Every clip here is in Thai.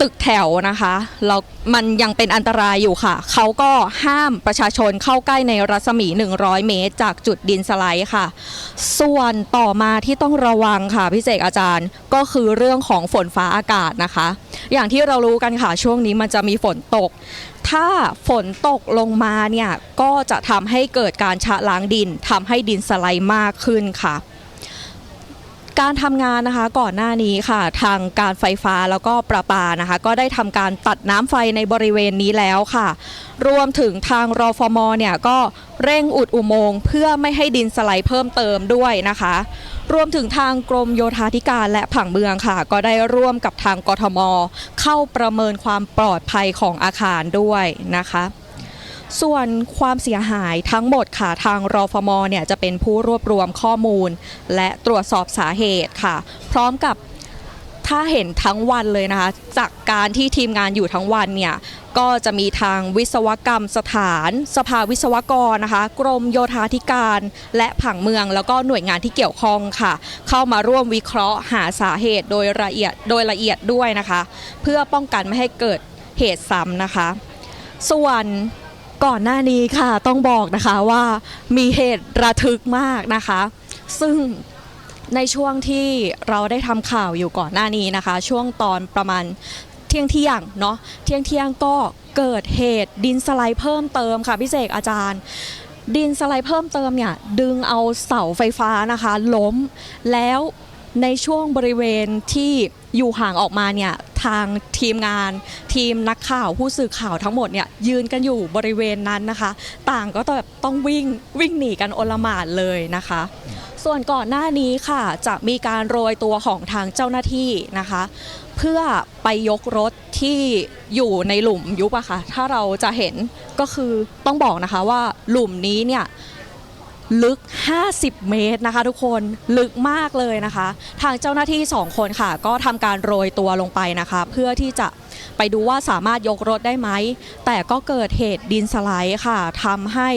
ตึกแถวนะคะแล้วมันยังเป็นอันตรายอยู่ค่ะ เขาก็ห้ามประชาชนเข้าใกล้ในรัศมี 100 เมตร จากจุดดินสไลด์ค่ะ ส่วนต่อมาที่ต้องระวังค่ะพี่เจกอาจารย์ก็คือเรื่องของฝนฟ้าอากาศนะคะ อย่างที่เรารู้กันค่ะช่วงนี้มันจะมีฝนตก ถ้าฝนตกลงมาเนี่ยก็จะทำให้เกิดการชะล้างดินทำให้ดินสไลด์มากขึ้นค่ะ การทำงานนะคะก่อนหน้านี้ค่ะ ทางการไฟฟ้าแล้วก็ประปานะคะ ก็ได้ทำการตัดน้ำไฟในบริเวณนี้แล้วค่ะ รวมถึงทางรอฟมเนี่ยก็เร่งอุดอุโมงค์เพื่อไม่ให้ดินสไลด์เพิ่มเติมด้วยนะคะ รวมถึงทางกรมโยธาธิการและผังเมืองค่ะ ก็ได้ร่วมกับทางกทม เข้าประเมินความปลอดภัยของอาคารด้วยนะคะ ส่วนความเสียหายทั้งหมดค่ะทางรอฟมเนี่ยจะเป็นผู้รวบรวมข้อมูล และตรวจสอบสาเหตุค่ะ พร้อมกับถ้าเห็นทั้งวันเลยนะคะ จากการที่ทีมงานอยู่ทั้งวันเนี่ยก็จะมีทางวิศวกรรมสถาน สภาวิศวกรนะคะ กรมโยธาธิการ และผังเมืองแล้วก็หน่วยงานที่เกี่ยวข้องค่ะ เข้ามาร่วมวิเคราะห์หาสาเหตุโดยละเอียดโดยละเอียดด้วยนะคะ เพื่อป้องกันไม่ให้เกิดเหตุซ้ำนะคะ ส่วน ก่อนหน้านี้ค่ะต้องบอกนะคะว่ามีเหตุระทึกมากนะคะ ซึ่งในช่วงที่เราได้ทำข่าวอยู่ก่อนหน้านี้นะคะ ช่วงตอนประมาณเที่ยงเที่ยงเนาะเที่ยงเที่ยงก็เกิดเหตุดินสไลด์เพิ่มเติมค่ะพี่เสกอาจารย์ ดินสไลด์เพิ่มเติมเนี่ยดึงเอาเสาไฟฟ้านะคะ ล้มแล้ว ในช่วงบริเวณที่อยู่ห่างออกมาเนี่ยทางทีมงานทีมนักข่าวผู้สื่อข่าวทั้งหมดเนี่ยยืนกันอยู่บริเวณนั้นนะคะ ต่างก็แบบต้องวิ่งวิ่งหนีกันโอลหม่านเลยนะคะ ส่วนก่อนหน้านี้ค่ะจะมีการโรยตัวของทางเจ้าหน้าที่นะคะ เพื่อไปยกรถที่อยู่ในหลุมยุบอะค่ะถ้าเราจะเห็นก็คือต้องบอกนะคะว่าหลุมนี้เนี่ย ลึก 50 เมตรนะคะ ทุกคนลึกมากเลยนะคะ ทางเจ้าหน้าที่ 2 คนค่ะ ก็ทำการโรยตัวลงไปนะคะ เพื่อที่จะไปดูว่าสามารถยกรถได้ไหม แต่ก็เกิดเหตุดินสไลด์ค่ะทำให้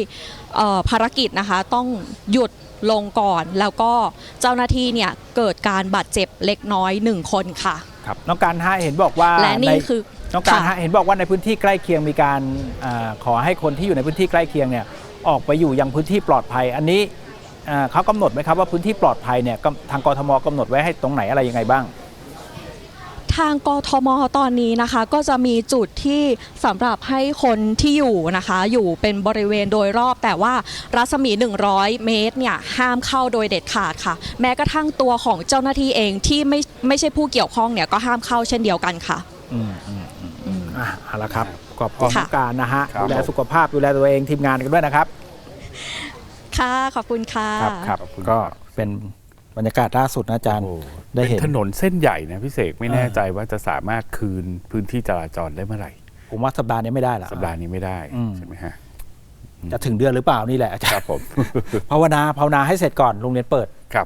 เอ่อภารกิจนะคะต้องหยุดลงก่อนแล้วก็เจ้าหน้าที่เนี่ยเกิดการบาดเจ็บเล็กน้อย 1 คนค่ะ ครับน้องการฮะเห็นบอกว่าและนี่ในคือน้องการค่ะฮะเห็นบอกว่าในพื้นที่ใกล้เคียงมีการอาขอให้คนที่อยู่ในพื้นที่ใกล้เคียงเนี่ย ออกไปอยู่ยังพื้นที่ปลอดภัย อันนี้อ่าเขากำหนดไหมครับว่าพื้นที่ปลอดภัยเนี่ยกำทางกทมกำหนดไว้ให้ตรงไหนอะไรยังไงบ้างทางกทมตอนนี้นะคะ ก็จะมีจุดที่สำหรับให้คนที่อยู่นะคะ อยู่เป็นบริเวณโดยรอบ แต่ว่ารัศมี 100 เมตรเนี่ยห้ามเข้าโดยเด็ดขาดค่ะ แม้กระทั่งตัวของเจ้าหน้าที่เองที่ไม่ไม่ใช่ผู้เกี่ยวข้องเนี่ยก็ห้ามเข้าเช่นเดียวกันค่ะ อืมอืมอืมอืมอะเอาละครับขอบคุณค่ะน้องการนะฮะ ครับ ดูแลสุขภาพดูแลตัวเองทีมงานกันด้วยนะครับ ค่ะ ขอบคุณค่ะ ครับครับก็เป็นบรรยากาศล่าสุดนะอาจารย์โอ้ได้เห็นป็ถนนเส้นใหญ่นะพี่เสกไม่แน่เออใจว่าจะสามารถคืนพื้นที่จราจรได้เมื่อไหร่ ผมว่าสัปดาห์นี้ไม่ได้ละ สัปดาห์นี้ไม่ได้อืม ใช่ไหมฮะจะถึงเดือนหรือเปล่านี่แหละอาจารคย์รับผม ภาวนาภาวนาให้เสร็จก่อนโรงเรียนเปิด